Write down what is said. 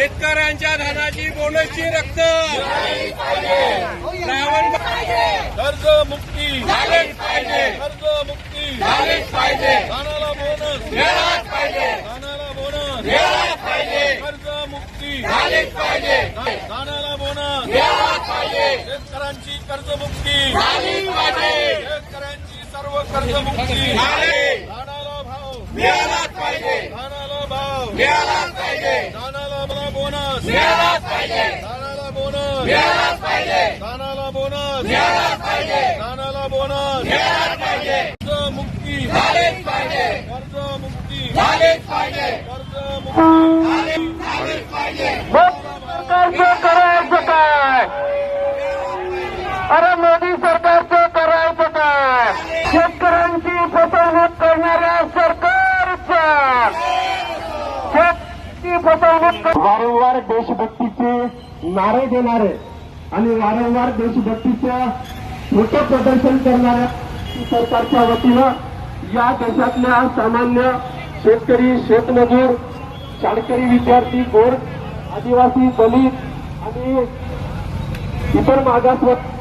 शेतकऱ्यांच्या धनाची बोनसची रक्कम. श्रावण कर्ज मुक्ती. झालेच पाहिजे. कर्ज मुक्ती. झालेच पाहिजे. धानाला बोनस. मिळालाच पाहिजे. धानाला बोनस. मिळालाच पाहिजे. कर्ज मुक्ती. झालेच पाहिजे. धानाला बोनस. मिळालाच पाहिजे. शेतकऱ्यांची कर्जमुक्ती झालीच पाहिजे. शेतकऱ्यांची सर्व कर्जमुक्ती झाले धानाला भाव. मिळालाच पाहिजे. धानाला भाव. मिळालाच बोनस. मिळालाच पाहिजे. धानाला बोनस. मिळालाच पाहिजे. धानाला बोनस. मिळालाच पाहिजे. धानाला बोनस. मिळालाच पाहिजे. कर्ज मुक्ती झालेच पाहिजे. कर्ज मुक्ती झालेच पाहिजे. कर्ज मुक्ती झालेच पाहिजे. सरकारचं करायचं काय? अरे मोदी सरकारचं करायचं काय? शेतकऱ्यांची फसवणूक करणाऱ्या कर- वारंवार देशभक्तीचे नारे देणारे आणि वारंवार देशभक्तीचं मोठं प्रदर्शन करणाऱ्या सरकारच्या वतीनं या देशातल्या सामान्य शेतकरी शेतमजूर शाळकरी विद्यार्थी गोर आदिवासी दलित आणि इतर मागासवर्ग